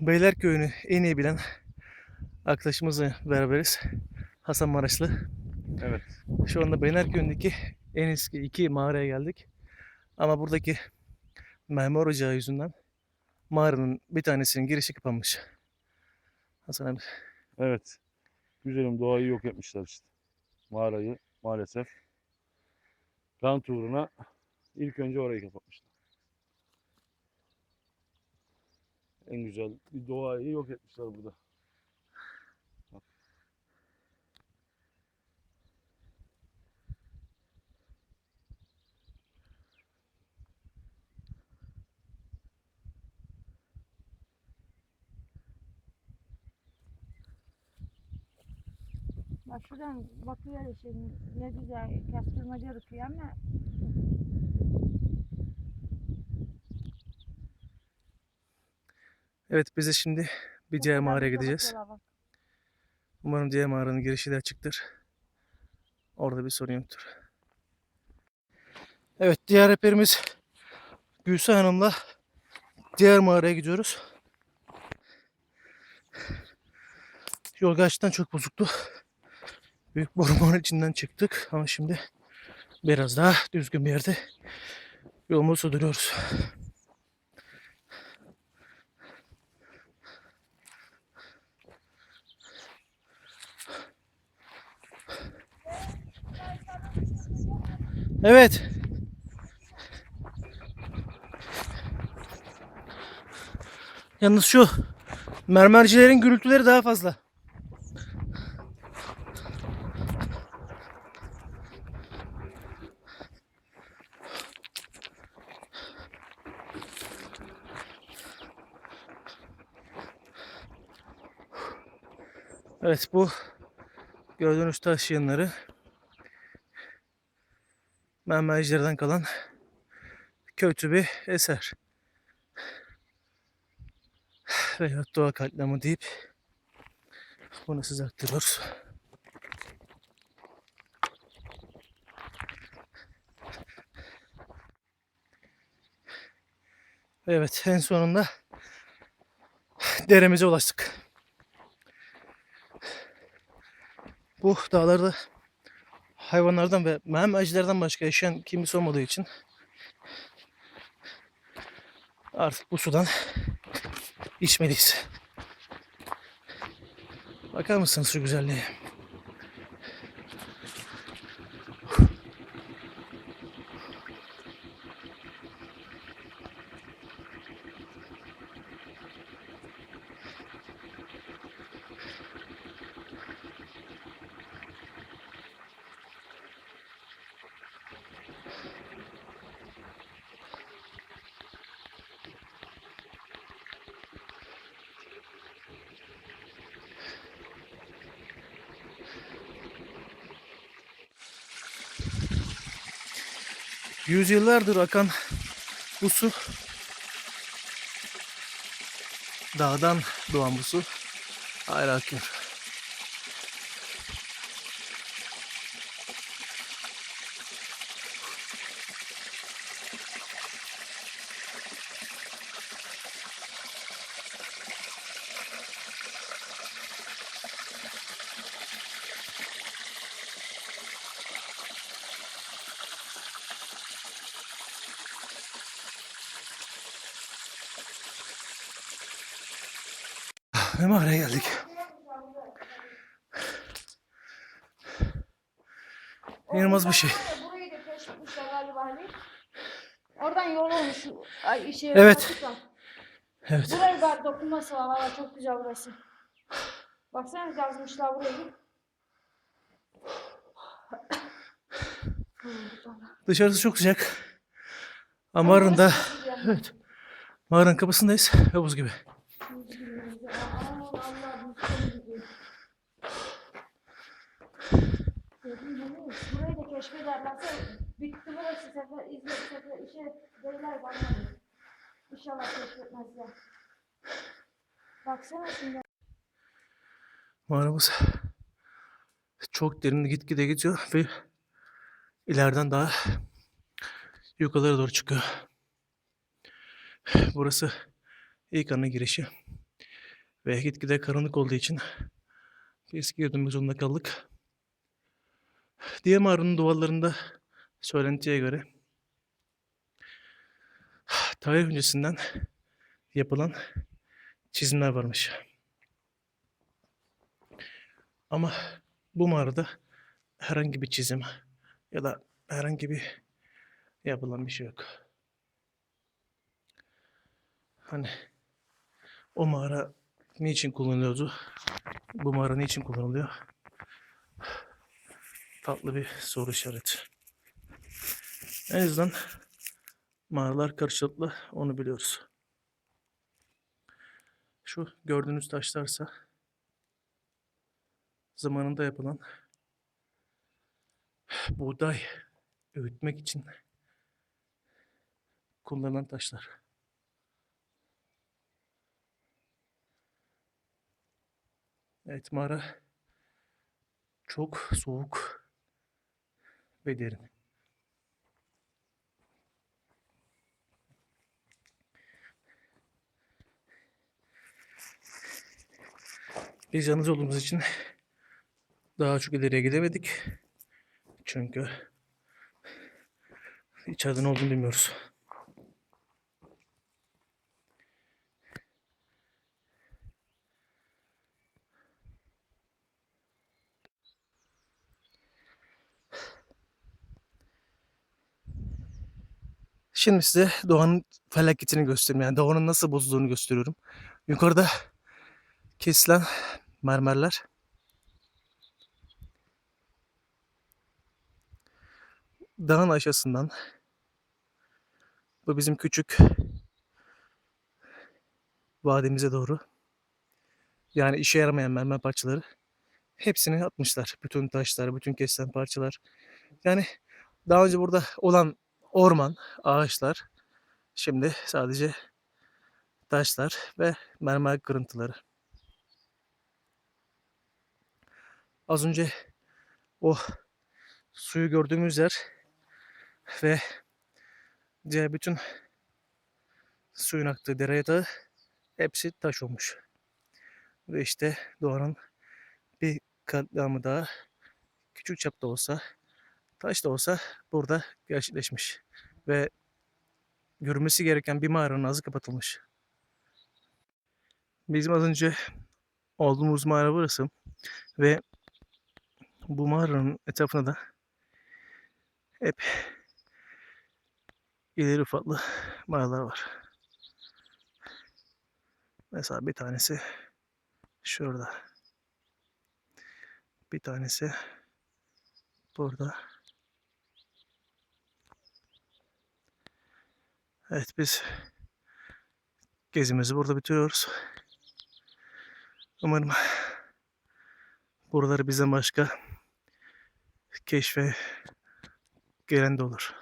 Beylerköy'ünü en iyi bilen arkadaşımızla beraberiz. Hasan Maraşlı. Evet. Şu anda Beylerköy'ündeki en eski iki mağaraya geldik. Ama buradaki mermer ocağı yüzünden mağaranın bir tanesinin girişi kapanmış. Hasan abi. Evet. Güzelim doğayı yok etmişler işte. Mağarayı maalesef. Rant uğruna ilk önce orayı kapatmışlar. En güzel bir doğayı yok etmişler burada. Bak. Şuradan bakıyor şimdi ne güzel kastırmaca rıkıyor ama Evet biz de şimdi bir diğer mağaraya gideceğiz. Umarım diğer mağaranın girişi de açıktır. Orada bir sorun yoktur. Evet diğer rehberimiz Gülsü Hanım'la diğer mağaraya gidiyoruz. Yol gerçekten çok bozuktu. Büyük ormanın içinden çıktık ama şimdi biraz daha düzgün bir yerde yolumuzu sürdürüyoruz. Evet. Yalnız şu mermercilerin gürültüleri daha fazla. Evet bu gördüğünüz taş yığınları mermercilerden kalan kötü bir eser. Veya doğa katliamı deyip bunu size aktarıyoruz. Evet en sonunda deremize ulaştık. Bu dağlarda hayvanlardan ve mermercilerden başka yaşayan kimse olmadığı için artık bu sudan içmeliyiz. Bakar mısınız şu güzelliğe? Yüzyıllardır akan bu su dağdan doğan bu su hala akıyor. Ve mağaraya geldik. İnanılmaz bir şey. Burayı da keşfetmişler galiba hani. Oradan yol olmuş. Ay, işe Evet. Evet. Burayı da dokunması var. Valla çok güzel burası. Baksana yazmışlar burayı. Dışarısı çok sıcak. Ama mağaranın da evet. Mağaranın kapısındayız buz gibi. Burayı da keşfederlerse bitti burası sefer İzmir sefer işe beyler bana. İnşallah keşfetmezler. Baksana şimdi. Mağaramız çok derin gitgide gidiyor ve ileriden daha yukarılara doğru çıkıyor. Burası ilk ana girişi. Ve gitgide karanlık olduğu için biz girdiğimiz zorunda kaldık. Diğer mağaranın duvarlarında söylentiye göre tarih öncesinden yapılan çizimler varmış. Ama bu mağarada herhangi bir çizim ya da herhangi bir yapılan bir şey yok. Hani o mağara niçin kullanılıyordu? Bu mağara niçin kullanılıyor? Tatlı bir soru işareti. En azından mağaralar karşılıklı onu biliyoruz. Şu gördüğünüz taşlarsa zamanında yapılan buğday öğütmek için kullanılan taşlar. Evet mağara çok soğuk ve derin. Biz yalnız olduğumuz için daha çok ileriye gidemedik. Çünkü içeride ne olduğunu bilmiyoruz. Şimdi size doğanın felaketini göstereyim. Yani doğanın nasıl bozulduğunu gösteriyorum. Yukarıda kesilen mermerler dağın aşağısından bu bizim küçük vadimize doğru yani işe yaramayan mermer parçaları hepsini atmışlar. Bütün taşlar, bütün kesilen parçalar. Yani daha önce burada olan orman, ağaçlar şimdi sadece taşlar ve mermer kırıntıları. Az önce o suyu gördüğümüz yer ve diğer bütün suyun aktığı dere yatağı hepsi taş olmuş. Ve işte doğanın bir katliamı daha küçük çapta olsa taş da olsa burada gerçekleşmiş. Ve görülmesi gereken bir mağaranın ağzı kapatılmış. Bizim az önce olduğumuz mağara burası. Ve bu mağaranın etrafında da hep ileri ufaklı mağaralar var. Mesela bir tanesi şurada. Bir tanesi burada. Evet biz gezimizi burada bitiriyoruz. Umarım buraları bizden başka keşfe gelen de olur.